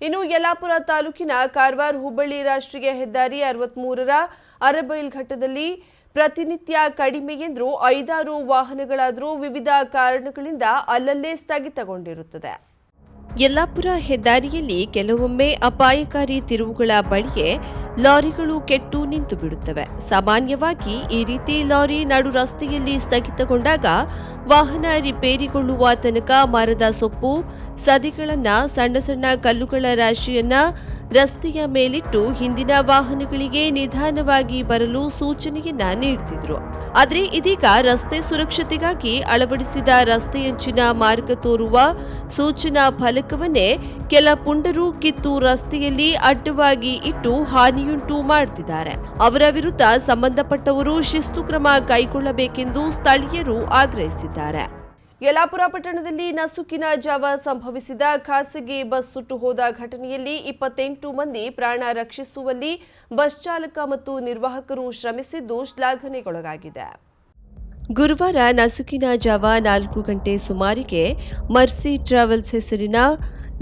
ಇನ್ನು ಯಲ್ಲಾಪುರ ತಾಲೂಕಿನ ಕಾರವಾರ ಹುಬ್ಬಳ್ಳಿ ರಾಷ್ಟ್ರೀಯ ಹೆದ್ದಾರಿ ಅರವತ್ಮೂರರ ಅರಬೈಲ್ ಘಟ್ಟದಲ್ಲಿ ಪ್ರತಿನಿತ್ಯ ಕಡಿಮೆ ಎಂದರೂ ಐದಾರು ವಾಹನಗಳಾದರೂ ವಿವಿಧ ಕಾರಣಗಳಿಂದ ಅಲ್ಲಲ್ಲೇ ಸ್ಥಗಿತಗೊಂಡಿರುತ್ತದೆ. ಯಲ್ಲಾಪುರ ಹೆದ್ದಾರಿಯಲ್ಲಿ ಕೆಲವೊಮ್ಮೆ ಅಪಾಯಕಾರಿ ತಿರುವುಗಳ ಬಳಿಯೇ ಲಾರಿಗಳು ಕೆಟ್ಟು ನಿಂತು ಬಿಡುತ್ತವೆ. ಸಾಮಾನ್ಯವಾಗಿ ಈ ರೀತಿ ಲಾರಿ ನಡು ರಸ್ತೆಯಲ್ಲಿ ಸ್ಥಗಿತಗೊಂಡಾಗ ವಾಹನ ರಿಪೇರಿಗೊಳ್ಳುವ ತನಕ ಮರದ ಸೊಪ್ಪು, ಸದಿಗಳನ್ನ, ಸಣ್ಣ ಸಣ್ಣ ಕಲ್ಲುಗಳ ರಾಶಿಯನ್ನ ರಸ್ತೆಯ ಮೇಲಿಟ್ಟು ಹಿಂದಿನ ವಾಹನಗಳಿಗೆ ನಿಧಾನವಾಗಿ ಬರಲು ಸೂಚನೆಯನ್ನ ನೀಡುತ್ತಿದ್ರು ಆದರೆ ಇದೀಗ ರಸ್ತೆ ಸುರಕ್ಷತೆಗಾಗಿ ಅಳವಡಿಸಿದ ರಸ್ತೆಯಂಚಿನ ಮಾರ್ಗ ತೋರುವ ಸೂಚನಾ ಫಲಕವನ್ನೇ ಕೆಲ ಪುಂಡರು ಕಿತ್ತು ರಸ್ತೆಯಲ್ಲಿ ಅಡ್ಡವಾಗಿ ಇಟ್ಟು ಹಾನಿಯುಂಟು ಮಾಡುತ್ತಿದ್ದಾರೆ ಅವರ ವಿರುದ್ಧ ಸಂಬಂಧಪಟ್ಟವರು ಶಿಸ್ತು ಕ್ರಮ ಕೈಗೊಳ್ಳಬೇಕೆಂದು ಸ್ಥಳೀಯರು ಆಗ್ರಹಿಸಿದ್ದಾರೆ. ಯಲಾಪುರ ಪಟ್ಟಣದಲ್ಲಿ ನಸುಕಿನ ಜಾವ ಸಂಭವಿಸಿದ ಖಾಸಗಿ ಬಸ್ ಸುಟ್ಟು ಹೋದ ಘಟನೆಯಲ್ಲಿ ಇಪ್ಪತ್ತೆಂಟು ಮಂದಿ ಪ್ರಾಣ ರಕ್ಷಿಸುವಲ್ಲಿ ಬಸ್ ಚಾಲಕ ಮತ್ತು ನಿರ್ವಾಹಕರು ಶ್ರಮಿಸಿದ್ದು ಶ್ಲಾಘನೆಗೊಳಗಾಗಿದೆ. ಗುರುವಾರ ನಸುಕಿನ ಜಾವ ನಾಲ್ಕು ಗಂಟೆ ಸುಮಾರಿಗೆ ಮರ್ಸಿ ಟ್ರಾವೆಲ್ಸ್ ಹೆಸರಿನ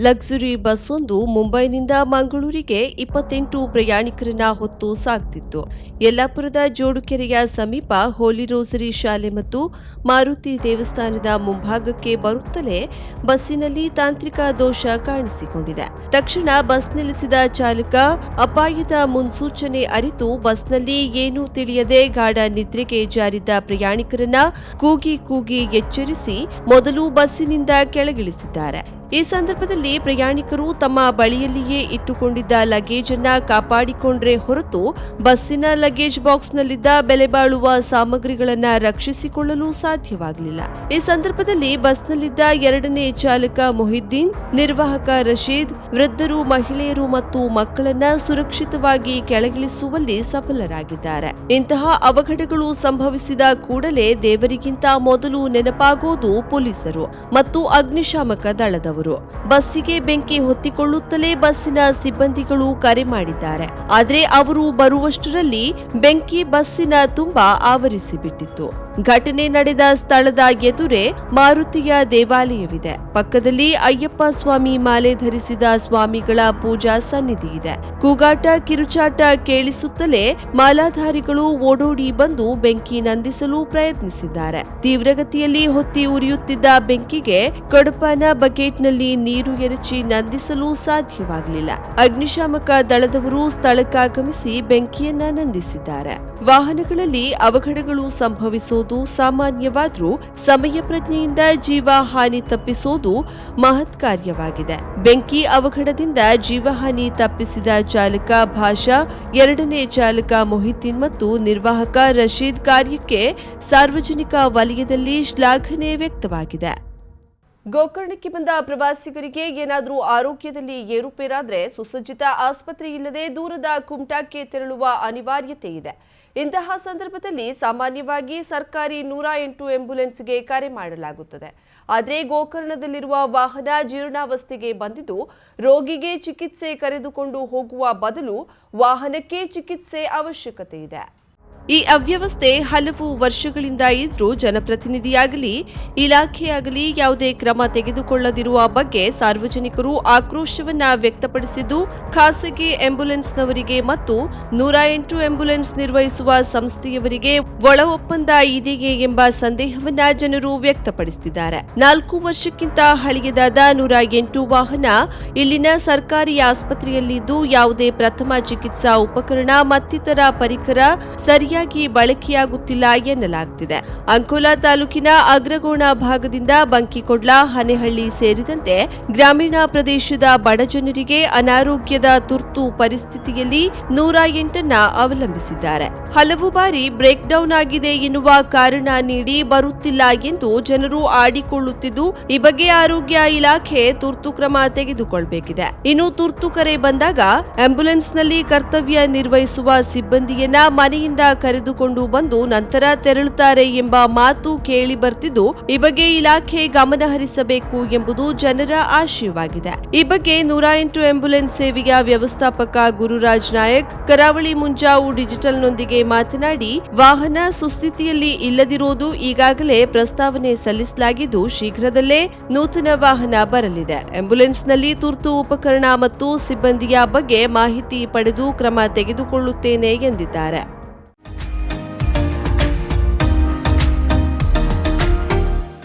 ಲಕ್ಸುರಿ ಬಸ್ ಒಂದು ಮುಂಬೈನಿಂದ ಮಂಗಳೂರಿಗೆ ಇಪ್ಪತ್ತೆಂಟು ಪ್ರಯಾಣಿಕರನ್ನ ಹೊತ್ತು ಸಾಗ್ತಿತ್ತು. ಯಲ್ಲಾಪುರದ ಜೋಡುಕೆರೆಯ ಸಮೀಪ ಹೋಲಿ ರೋಸರಿ ಶಾಲೆ ಮತ್ತು ಮಾರುತಿ ದೇವಸ್ಥಾನದ ಮುಂಭಾಗಕ್ಕೆ ಬರುತ್ತಲೇ ಬಸ್ಸಿನಲ್ಲಿ ತಾಂತ್ರಿಕ ದೋಷ ಕಾಣಿಸಿಕೊಂಡಿದೆ. ತಕ್ಷಣ ಬಸ್ ನಿಲ್ಲಿಸಿದ ಚಾಲಕ ಅಪಾಯದ ಮುನ್ಸೂಚನೆ ಅರಿತು ಬಸ್ನಲ್ಲಿ ಏನೂ ತಿಳಿಯದೆ ಗಾಢ ನಿದ್ರೆಗೆ ಜಾರಿದ್ದ ಪ್ರಯಾಣಿಕರನ್ನ ಕೂಗಿ ಕೂಗಿ ಎಚ್ಚರಿಸಿ ಮೊದಲು ಬಸ್ಸಿನಿಂದ ಕೆಳಗಿಳಿಸಿದ್ದಾರೆ. ಈ ಸಂದರ್ಭದಲ್ಲಿ ಪ್ರಯಾಣಿಕರು ತಮ್ಮ ಬಳಿಯಲ್ಲಿಯೇ ಇಟ್ಟುಕೊಂಡಿದ್ದ ಲಗೇಜ್ ಅನ್ನ ಕಾಪಾಡಿಕೊಂಡ್ರೆ ಹೊರತು ಬಸ್ಸಿನ ಲಗೇಜ್ ಬಾಕ್ಸ್ನಲ್ಲಿದ್ದ ಬೆಲೆ ಬಾಳುವ ಸಾಮಗ್ರಿಗಳನ್ನ ರಕ್ಷಿಸಿಕೊಳ್ಳಲು ಸಾಧ್ಯವಾಗಲಿಲ್ಲ. ಈ ಸಂದರ್ಭದಲ್ಲಿ ಬಸ್ನಲ್ಲಿದ್ದ ಎರಡನೇ ಚಾಲಕ ಮೊಹಿದ್ದೀನ್, ನಿರ್ವಾಹಕ ರಶೀದ್, ವೃದ್ಧರು, ಮಹಿಳೆಯರು ಮತ್ತು ಮಕ್ಕಳನ್ನ ಸುರಕ್ಷಿತವಾಗಿ ಕೆಳಗಿಳಿಸುವಲ್ಲಿ ಸಫಲರಾಗಿದ್ದಾರೆ. ಇಂತಹ ಅವಘಡಗಳು ಸಂಭವಿಸಿದ ಕೂಡಲೇ ದೇವರಿಗಿಂತ ಮೊದಲು ನೆನಪಾಗೋದು ಪೊಲೀಸರು ಮತ್ತು ಅಗ್ನಿಶಾಮಕ ದಳದವರು. ಬಸ್ಸಿಗೆ ಬೆಂಕಿ ಹೊತ್ತಿಕೊಳ್ಳುತ್ತಲೇ ಬಸ್ಸಿನ ಸಿಬ್ಬಂದಿಗಳು ಕರೆ ಮಾಡಿದ್ದಾರೆ. ಆದರೆ ಅವರು ಬರುವಷ್ಟರಲ್ಲಿ ಬೆಂಕಿ ಬಸ್ಸಿನ ತುಂಬ ಆವರಿಸಿಬಿಟ್ಟಿತ್ತು ಘಟನೆ ನಡೆದ ಸ್ಥಳದ ಎದುರೇ ಮಾರುತಿಯ ದೇವಾಲಯವಿದೆ. ಪಕ್ಕದಲ್ಲಿ ಅಯ್ಯಪ್ಪ ಸ್ವಾಮಿ ಮಾಲೆ ಧರಿಸಿದ ಸ್ವಾಮಿಗಳ ಪೂಜಾ ಸನ್ನಿಧಿ ಇದೆ. ಕೂಗಾಟ ಕಿರುಚಾಟ ಕೇಳಿಸುತ್ತಲೇ ಮಾಲಾಧಾರಿಗಳು ಓಡೋಡಿ ಬಂದು ಬೆಂಕಿ ನಂದಿಸಲು ಪ್ರಯತ್ನಿಸಿದ್ದಾರೆ. ತೀವ್ರಗತಿಯಲ್ಲಿ ಹೊತ್ತಿ ಉರಿಯುತ್ತಿದ್ದ ಬೆಂಕಿಗೆ ಕಡಪಾನ ಬಕೆಟ್ನಲ್ಲಿ ನೀರು ಎರಚಿ ನಂದಿಸಲು ಸಾಧ್ಯವಾಗಲಿಲ್ಲ. ಅಗ್ನಿಶಾಮಕ ದಳದವರು ಸ್ಥಳಕ್ಕಾಗಮಿಸಿ ಬೆಂಕಿಯನ್ನ ನಂದಿಸಿದ್ದಾರೆ. ವಾಹನಗಳಲ್ಲಿ ಅವಘಡಗಳು ಸಂಭವಿಸೋದು ಸಾಮಾನ್ಯವಾದರೂ ಸಮಯ ಪ್ರಜ್ಞೆಯಿಂದ ಜೀವ ಹಾನಿ ತಪ್ಪಿಸೋದು ಮಹತ್ ಕಾರ್ಯವಾಗಿದೆ. ಬೆಂಕಿ ಅವಘಡದಿಂದ ಜೀವಹಾನಿ ತಪ್ಪಿಸಿದ ಚಾಲಕ ಭಾಷಾ, ಎರಡನೇ ಚಾಲಕ ಮೊಹಿದ್ದೀನ್ ಮತ್ತು ನಿರ್ವಾಹಕ ರಶೀದ್ ಕಾರ್ಯಕ್ಕೆ ಸಾರ್ವಜನಿಕ ವಲಯದಲ್ಲಿ ಶ್ಲಾಘನೆ ವ್ಯಕ್ತವಾಗಿದೆ. ಗೋಕರ್ಣಕ್ಕೆ ಬಂದ ಪ್ರವಾಸಿಗರಿಗೆ ಏನಾದರೂ ಆರೋಗ್ಯದಲ್ಲಿ ಏರುಪೇರಾದರೆ ಸುಸಜ್ಜಿತ ಆಸ್ಪತ್ರೆ ಇಲ್ಲದೆ ದೂರದ ಕುಮಟಾಕ್ಕೆ ತೆರಳುವ ಅನಿವಾರ್ಯತೆ ಇದೆ. ಇಂತಹ ಸಂದರ್ಭದಲ್ಲಿ ಸಾಮಾನ್ಯವಾಗಿ ಸರ್ಕಾರಿ ನೂರ ಎಂಟು ಆಂಬ್ಯುಲೆನ್ಸ್ಗೆ ಕರೆ ಮಾಡಲಾಗುತ್ತದೆ. ಆದರೆ ಗೋಕರ್ಣದಲ್ಲಿರುವ ವಾಹನ ಜೀರ್ಣಾವಸ್ಥೆಗೆ ಬಂದಿದ್ದು, ರೋಗಿಗೆ ಚಿಕಿತ್ಸೆ ಕರೆದುಕೊಂಡು ಹೋಗುವ ಬದಲು ವಾಹನಕ್ಕೆ ಚಿಕಿತ್ಸೆ ಅವಶ್ಯಕತೆ ಇದೆ. ಈ ಅವ್ಯವಸ್ಥೆ ಹಲವು ವರ್ಷಗಳಿಂದ ಇದ್ರೂ ಜನಪ್ರತಿನಿಧಿಯಾಗಲಿ, ಇಲಾಖೆಯಾಗಲಿ ಯಾವುದೇ ಕ್ರಮ ತೆಗೆದುಕೊಳ್ಳದಿರುವ ಬಗ್ಗೆ ಸಾರ್ವಜನಿಕರು ಆಕ್ರೋಶವನ್ನ ವ್ಯಕ್ತಪಡಿಸಿದ್ದು, ಖಾಸಗಿ ಆಂಬ್ಯುಲೆನ್ಸ್ನವರಿಗೆ ಮತ್ತು ನೂರ ಎಂಟು ಆಂಬ್ಯುಲೆನ್ಸ್ ನಿರ್ವಹಿಸುವ ಸಂಸ್ಥೆಯವರಿಗೆ ಒಳ ಒಪ್ಪಂದ ಇದೆಯೇ ಎಂಬ ಸಂದೇಹವನ್ನ ಜನರು ವ್ಯಕ್ತಪಡಿಸುತ್ತಿದ್ದಾರೆ ನಾಲ್ಕು ವರ್ಷಕ್ಕಿಂತ ಹಳೆಯದಾದ ನೂರ ಎಂಟು ವಾಹನ ಇಲ್ಲಿನ ಸರ್ಕಾರಿ ಆಸ್ಪತ್ರೆಯಲ್ಲಿದ್ದು ಯಾವುದೇ ಪ್ರಥಮ ಚಿಕಿತ್ಸಾ ಉಪಕರಣ ಮತ್ತಿತರ ಪರಿಕರ ಸರಿಯಾಗಿ ಬಳಕೆಯಾಗುತ್ತಿಲ್ಲ ಎನ್ನಲಾಗುತ್ತಿದೆ. ಅಂಕೋಲಾ ತಾಲೂಕಿನ ಅಗ್ರಗೋಣ ಭಾಗದಿಂದ ಬಂಕಿಕೊಡ್ಲ, ಹನೆಹಳ್ಳಿ ಸೇರಿದಂತೆ ಗ್ರಾಮೀಣ ಪ್ರದೇಶದ ಬಡ ಜನರಿಗೆ ಅನಾರೋಗ್ಯದ ತುರ್ತು ಪರಿಸ್ಥಿತಿಯಲ್ಲಿ ನೂರ ಎಂಟನ್ನ ಅವಲಂಬಿಸಿದ್ದಾರೆ. ಹಲವು ಬಾರಿ ಬ್ರೇಕ್ ಡೌನ್ ಆಗಿದೆ ಎನ್ನುವ ಕಾರಣ ನೀಡಿ ಬರುತ್ತಿಲ್ಲ ಎಂದು ಜನರು ಆಡಿಕೊಳ್ಳುತ್ತಿದ್ದು, ಈ ಬಗ್ಗೆ ಆರೋಗ್ಯ ಇಲಾಖೆ ತುರ್ತು ಕ್ರಮ ತೆಗೆದುಕೊಳ್ಳಬೇಕಿದೆ ಇನ್ನು ತುರ್ತು ಕರೆ ಬಂದಾಗ ಆಂಬ್ಯುಲೆನ್ಸ್ನಲ್ಲಿ ಕರ್ತವ್ಯ ನಿರ್ವಹಿಸುವ ಸಿಬ್ಬಂದಿಯನ್ನ ಮನೆಯಿಂದ ಕರೆದುಕೊಂಡು ಬಂದು ನಂತರ ತೆರಳುತ್ತಾರೆ ಎಂಬ ಮಾತು ಕೇಳಿ ಬರ್ತಿದ್ದು, ಈ ಬಗ್ಗೆ ಇಲಾಖೆ ಗಮನ ಹರಿಸಬೇಕು ಎಂಬುದು ಜನರ ಆಶಯವಾಗಿದೆ. ಈ ಬಗ್ಗೆ ನೂರ ಎಂಟು ಆಂಬ್ಯುಲೆನ್ಸ್ ಸೇವೆಯ ವ್ಯವಸ್ಥಾಪಕ ಗುರುರಾಜ್ ನಾಯಕ್, ಕರಾವಳಿ ಮುಂಜಾವು ಡಿಜಿಟಲ್ನೊಂದಿಗೆ ಮಾತನಾಡಿ, ವಾಹನ ಸುಸ್ಥಿತಿಯಲ್ಲಿ ಇಲ್ಲದಿರುವುದು ಈಗಾಗಲೇ ಪ್ರಸ್ತಾವನೆ ಸಲ್ಲಿಸಲಾಗಿದ್ದು, ಶೀಘ್ರದಲ್ಲೇ ನೂತನ ವಾಹನ ಬರಲಿದೆ. ಆಂಬ್ಯುಲೆನ್ಸ್ನಲ್ಲಿ ತುರ್ತು ಉಪಕರಣ ಮತ್ತು ಸಿಬ್ಬಂದಿಯ ಬಗ್ಗೆ ಮಾಹಿತಿ ಪಡೆದು ಕ್ರಮ ತೆಗೆದುಕೊಳ್ಳುತ್ತೇನೆ ಎಂದಿದ್ದಾರೆ.